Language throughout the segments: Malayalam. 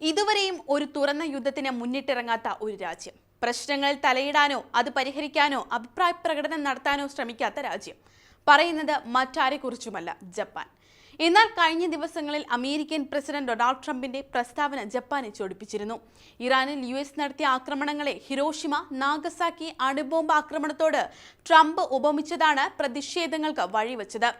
ഇതുവരെയും ഒരു തുറന്ന യുദ്ധത്തിന് മുന്നിട്ടിറങ്ങാത്ത ഒരു രാജ്യം. പ്രശ്നങ്ങൾ തലയിടാനോ അത് പരിഹരിക്കാനോ അഭിപ്രായ പ്രകടനം നടത്താനോ ശ്രമിക്കാത്ത രാജ്യം. പറയുന്നത് മറ്റാരെക്കുറിച്ചുമല്ല ജപ്പാൻ. എന്നാൽ കഴിഞ്ഞ ദിവസങ്ങളിൽ അമേരിക്കൻ പ്രസിഡന്റ് ഡൊണാൾഡ് ട്രംപിന്റെ പ്രസ്താവന ജപ്പാനെ ചൊടിപ്പിച്ചിരുന്നു. ഇറാനിൽ യു എസ് നടത്തിയ ആക്രമണങ്ങളെ ഹിരോഷിമ നാഗസാക്കി അണുബോംബ് ആക്രമണത്തോട് ട്രംപ് ഉപമിച്ചതാണ് പ്രതിഷേധങ്ങൾക്ക് വഴിവെച്ചത്.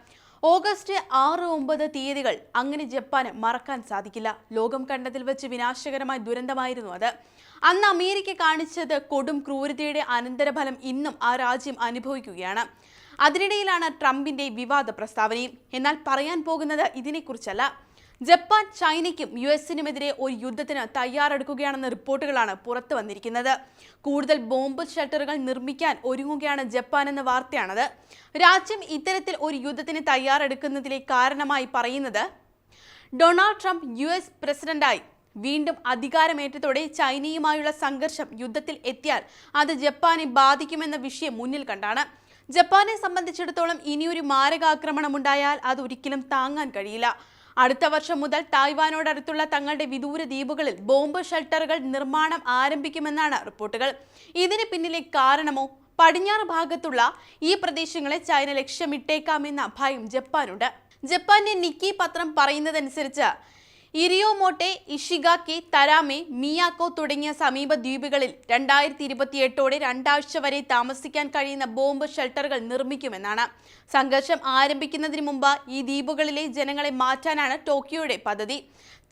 ഓഗസ്റ്റ് ആറ് ഒമ്പത് തീയതികൾ അങ്ങനെ ജപ്പാന് മറക്കാൻ സാധിക്കില്ല. ലോകം കണ്ടതിൽ വെച്ച് വിനാശകരമായ ദുരന്തമായിരുന്നു അത്. അന്ന് അമേരിക്ക കാണിച്ചത് കൊടും ക്രൂരതയുടെ അനന്തരഫലം ഇന്നും ആ രാജ്യം അനുഭവിക്കുകയാണ്. അതിനിടയിലാണ് ട്രംപിന്റെ വിവാദ പ്രസ്താവനയും. എന്നാൽ പറയാൻ പോകുന്നത് ഇതിനെക്കുറിച്ചല്ല. ജപ്പാൻ ചൈനയ്ക്കും യു എസിനുമെതിരെ ഒരു യുദ്ധത്തിന് തയ്യാറെടുക്കുകയാണെന്ന റിപ്പോർട്ടുകളാണ് പുറത്തു വന്നിരിക്കുന്നത്. കൂടുതൽ ബോംബ് ഷെൽട്ടറുകൾ നിർമ്മിക്കാൻ ഒരുങ്ങുകയാണ് ജപ്പാൻ എന്ന വാർത്തയാണത്. രാജ്യം ഇത്തരത്തിൽ ഒരു യുദ്ധത്തിന് തയ്യാറെടുക്കുന്നതിലെ കാരണമായി പറയുന്നത് ഡൊണാൾഡ് ട്രംപ് യു എസ് പ്രസിഡന്റായി വീണ്ടും അധികാരമേറ്റതോടെ ചൈനയുമായുള്ള സംഘർഷം യുദ്ധത്തിൽ എത്തിയാൽ അത് ജപ്പാനെ ബാധിക്കുമെന്ന വിഷയം മുന്നിൽ കണ്ടാണ്. ജപ്പാനെ സംബന്ധിച്ചിടത്തോളം ഇനിയൊരു മാരകാക്രമണം ഉണ്ടായാൽ അത് ഒരിക്കലും താങ്ങാൻ കഴിയില്ല. അടുത്ത വർഷം മുതൽ തായ്വാനോടടുത്തുള്ള തങ്ങളുടെ വിദൂര ദ്വീപുകളിൽ ബോംബ് ഷെൽട്ടറുകൾ നിർമ്മാണം ആരംഭിക്കുമെന്നാണ് റിപ്പോർട്ടുകൾ. ഇതിന് പിന്നിലെ കാരണമോ? പടിഞ്ഞാറ് ഭാഗത്തുള്ള ഈ പ്രദേശങ്ങളെ ചൈന ലക്ഷ്യമിട്ടേക്കാമെന്ന ഭയം ജപ്പാനുണ്ട്. ജപ്പാന്റെ നിക്കി പത്രം പറയുന്നതനുസരിച്ച് ഇരിയോമോട്ടെ ഇഷിഗാക്കി തരാമെ മിയാക്കോ തുടങ്ങിയ സമീപ ദ്വീപുകളിൽ രണ്ടായിരത്തി ഇരുപത്തിയെട്ടോടെ രണ്ടാഴ്ച വരെ താമസിക്കാൻ കഴിയുന്ന ബോംബ് ഷെൽട്ടറുകൾ നിർമ്മിക്കുമെന്നാണ്. സംഘർഷം ആരംഭിക്കുന്നതിന് മുമ്പ് ഈ ദ്വീപുകളിലെ ജനങ്ങളെ മാറ്റാനാണ് ടോക്കിയോയുടെ പദ്ധതി.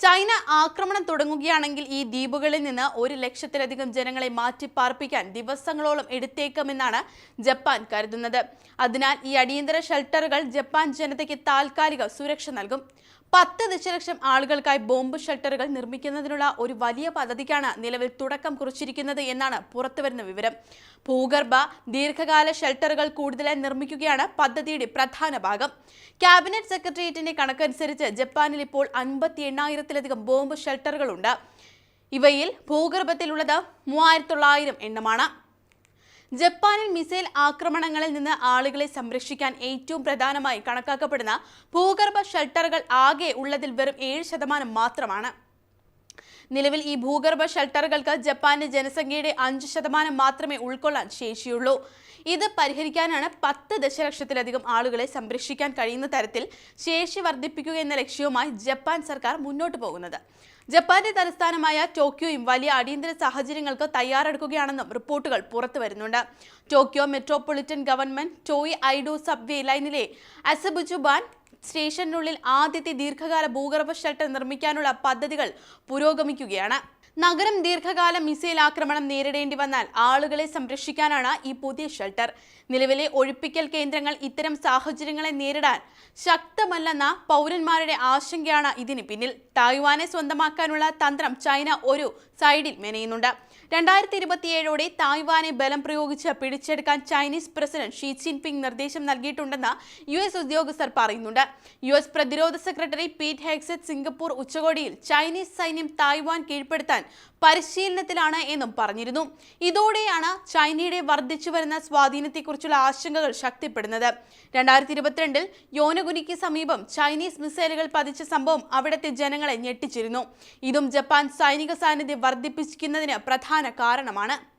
ചൈന ആക്രമണം തുടങ്ങുകയാണെങ്കിൽ ഈ ദ്വീപുകളിൽ നിന്ന് ഒരു ലക്ഷത്തിലധികം ജനങ്ങളെ മാറ്റിപ്പാർപ്പിക്കാൻ ദിവസങ്ങളോളം എടുത്തേക്കുമെന്നാണ് ജപ്പാൻ കരുതുന്നത്. അതിനാൽ ഈ അടിയന്തര ഷെൽട്ടറുകൾ ജപ്പാൻ ജനതയ്ക്ക് താൽക്കാലിക സുരക്ഷ നൽകും. പത്ത് ദശലക്ഷം ആളുകൾക്കായി ബോംബ് ഷെൽട്ടറുകൾ നിർമ്മിക്കുന്നതിനുള്ള ഒരു വലിയ പദ്ധതിക്കാണ് നിലവിൽ തുടക്കം കുറിച്ചിരിക്കുന്നത് എന്നാണ് പുറത്തുവരുന്ന വിവരം. ഭൂഗർഭ ദീർഘകാല ഷെൽട്ടറുകൾ കൂടുതലായി നിർമ്മിക്കുകയാണ് പദ്ധതിയുടെ പ്രധാന ഭാഗം. ക്യാബിനറ്റ് സെക്രട്ടേറിയറ്റിന്റെ കണക്കനുസരിച്ച് ജപ്പാനിൽ ഇപ്പോൾ അൻപത്തി എണ്ണായിരത്തിലധികം ബോംബ് ഷെൽട്ടറുകളുണ്ട്. ഇവയിൽ ഭൂഗർഭത്തിലുള്ളത് മൂവായിരത്തി തൊള്ളായിരം എണ്ണമാണ്. ജപ്പാനിൽ മിസൈൽ ആക്രമണങ്ങളിൽ നിന്ന് ആളുകളെ സംരക്ഷിക്കാൻ ഏറ്റവും പ്രധാനമായി കണക്കാക്കപ്പെടുന്ന ഭൂഗർഭ ഷെൽട്ടറുകൾ ആകെ ഉള്ളതിൽ വെറും ഏഴ് ശതമാനം മാത്രമാണ്. നിലവിൽ ഈ ഭൂഗർഭ ഷെൽട്ടറുകൾക്ക് ജപ്പാന്റെ ജനസംഖ്യയുടെ അഞ്ച് ശതമാനം മാത്രമേ ഉൾക്കൊള്ളാൻ ശേഷിയുള്ളൂ. ഇത് പരിഹരിക്കാനാണ് പത്ത് ദശലക്ഷത്തിലധികം ആളുകളെ സംരക്ഷിക്കാൻ കഴിയുന്ന തരത്തിൽ ശേഷി വർദ്ധിപ്പിക്കുക എന്ന ലക്ഷ്യവുമായി ജപ്പാൻ സർക്കാർ മുന്നോട്ട് പോകുന്നത്. ജപ്പാന്റെ തലസ്ഥാനമായ ടോക്കിയോയും വലിയ അടിയന്തര സാഹചര്യങ്ങൾക്ക് തയ്യാറെടുക്കുകയാണെന്നും റിപ്പോർട്ടുകൾ പുറത്തു വരുന്നുണ്ട്. Tokyo metropolitan government Toei Oedo subway ലൈനിലെ അസബുജുബാൻ സ്റ്റേഷനുള്ളിൽ ആദ്യത്തെ ദീർഘകാല ഭൂഗർഭ ഷെൽട്ടർ നിർമ്മിക്കാനുള്ള പദ്ധതികൾ പുരോഗമിക്കുകയാണ്. നഗരം ദീർഘകാല മിസൈൽ ആക്രമണം നേരിടേണ്ടി വന്നാൽ ആളുകളെ സംരക്ഷിക്കാനാണ് ഈ പുതിയ ഷെൽട്ടർ. നിലവിലെ ഒഴിപ്പിക്കൽ കേന്ദ്രങ്ങൾ ഇത്തരം സാഹചര്യങ്ങളെ നേരിടാൻ ശക്തമല്ലെന്ന പൗരന്മാരുടെ ആശങ്കയാണ് ഇതിന് പിന്നിൽ. തായ്വാനെ സ്വന്തമാക്കാനുള്ള തന്ത്രം ചൈന ഒരു സൈഡിൽ മെനയുന്നുണ്ട്. രണ്ടായിരത്തി ഇരുപത്തിയേഴോടെ തായ്വാനെ ബലം പ്രയോഗിച്ച് പിടിച്ചെടുക്കാൻ ചൈനീസ് പ്രസിഡന്റ് ഷീ ജിൻപിങ് നിർദ്ദേശം നൽകിയിട്ടുണ്ടെന്ന് യു എസ് ഉദ്യോഗസ്ഥർ പറയുന്നുണ്ട്. യു എസ് പ്രതിരോധ സെക്രട്ടറി പീറ്റ് ഹെക്സെറ്റ് സിംഗപ്പൂർ ഉച്ചകോടിയിൽ ചൈനീസ് സൈന്യം തായ്വാൻ കീഴ്പ്പെടുത്താൻ പരിശീലനത്തിലാണ് എന്നും പറഞ്ഞിരുന്നു. ഇതോടെയാണ് ചൈനയുടെ വർദ്ധിച്ചു വരുന്ന സ്വാധീനത്തെക്കുറിച്ചുള്ള ആശങ്കകൾ ശക്തിപ്പെടുന്നത്. രണ്ടായിരത്തി ഇരുപത്തിരണ്ടിൽ യോനഗുനിക്ക് സമീപം ചൈനീസ് മിസൈലുകൾ പതിച്ച സംഭവം അവിടുത്തെ ജനങ്ങളെ ഞെട്ടിച്ചിരുന്നു. ഇതും ജപ്പാൻ സൈനിക സാന്നിധ്യം വർദ്ധിപ്പിക്കുന്നതിന് പ്രധാന കാരണമാണ്.